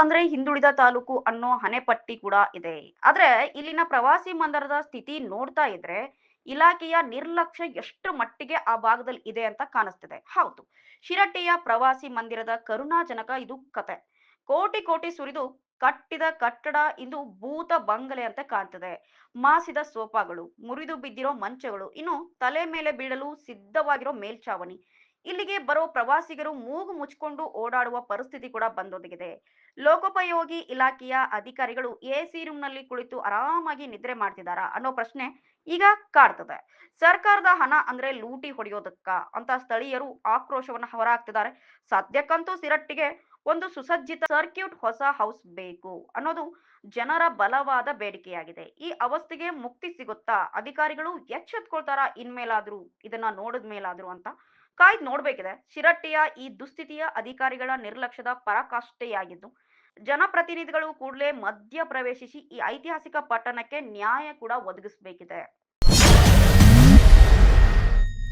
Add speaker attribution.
Speaker 1: ಅಂದ್ರೆ ಹಿಂದುಳಿದ ತಾಲೂಕು ಅನ್ನೋ ಹಣೆಪಟ್ಟಿ ಕೂಡ ಇದೆ. ಆದ್ರೆ ಇಲ್ಲಿನ ಪ್ರವಾಸಿ ಮಂದಿರದ ಸ್ಥಿತಿ ನೋಡ್ತಾ ಇದ್ರೆ ಇಲಾಖೆಯ ನಿರ್ಲಕ್ಷ್ಯ ಎಷ್ಟು ಮಟ್ಟಿಗೆ ಆ ಭಾಗದಲ್ಲಿ ಇದೆ ಅಂತ ಕಾಣಿಸ್ತಿದೆ. ಹೌದು, ಶಿರಟ್ಟಿಯ ಪ್ರವಾಸಿ ಮಂದಿರದ ಕರುಣಾಜನಕ ಇದು ಕತೆ. ಕೋಟಿ ಕೋಟಿ ಸುರಿದು ಕಟ್ಟಿದ ಕಟ್ಟಡ ಇಂದು ಭೂತ ಬಂಗಲೆ ಅಂತ ಕಾಣ್ತದೆ. ಮಾಸಿದ ಸೋಫಾಗಳು ಮುರಿದು ಬಿದ್ದಿರೋ ಮಂಚಗಳು, ಇನ್ನು ತಲೆ ಮೇಲೆ ಬೀಳಲು ಸಿದ್ಧವಾಗಿರೋ ಮೇಲ್ಛಾವಣಿ ಇಲ್ಲಿಗೆ ಬರೋ ಪ್ರವಾಸಿಗರು ಮೂಗು ಮುಚ್ಕೊಂಡು ಓಡಾಡುವ ಪರಿಸ್ಥಿತಿ ಕೂಡ ಬಂದೊದಗಿದೆ. ಲೋಕೋಪಯೋಗಿ ಇಲಾಖೆಯ ಅಧಿಕಾರಿಗಳು ಎಸಿ ರೂಮ್ನಲ್ಲಿ ಕುಳಿತು ಆರಾಮಾಗಿ ನಿದ್ರೆ ಮಾಡ್ತಿದಾರಾ ಅನ್ನೋ ಪ್ರಶ್ನೆ ಈಗ ಕಾಡ್ತದೆ. ಸರ್ಕಾರದ ಹಣ ಅಂದ್ರೆ ಲೂಟಿ ಹೊಡೆಯೋದಕ್ಕ ಅಂತ ಸ್ಥಳೀಯರು ಆಕ್ರೋಶವನ್ನ ಹೊರಹಾಕ್ತಿದ್ದಾರೆ ಸದ್ಯಕ್ಕಂತೂ ಸಿರಟ್ಟಿಗೆ ಒಂದು ಸುಸಜ್ಜಿತ ಸರ್ಕ್ಯೂಟ್ ಹೊಸ ಹೌಸ್ ಬೇಕು ಅನ್ನೋದು ಜನರ ಬಲವಾದ ಬೇಡಿಕೆಯಾಗಿದೆ. ಈ ಅವಸ್ಥೆಗೆ ಮುಕ್ತಿ ಸಿಗುತ್ತಾ? ಅಧಿಕಾರಿಗಳು ಎಚ್ಚೆತ್ಕೊಳ್ತಾರ? ಇನ್ಮೇಲಾದ್ರೂ, ಇದನ್ನ ನೋಡಿದ ಮೇಲಾದ್ರೂ ಅಂತ ಕಾಯ್ದು ನೋಡ್ಬೇಕಿದೆ. ಶಿರಟ್ಟಿಯ ಈ ದುಸ್ಥಿತಿಯ ಅಧಿಕಾರಿಗಳ ನಿರ್ಲಕ್ಷ್ಯದ ಪರಾಕಾಷ್ಠೆಯಾಗಿದ್ದು, ಜನಪ್ರತಿನಿಧಿಗಳು ಕೂಡಲೇ ಮಧ್ಯ ಪ್ರವೇಶಿಸಿ ಈ ಐತಿಹಾಸಿಕ ಪಟ್ಟಣಕ್ಕೆ ನ್ಯಾಯ ಕೂಡ ಒದಗಿಸಬೇಕಿದೆ.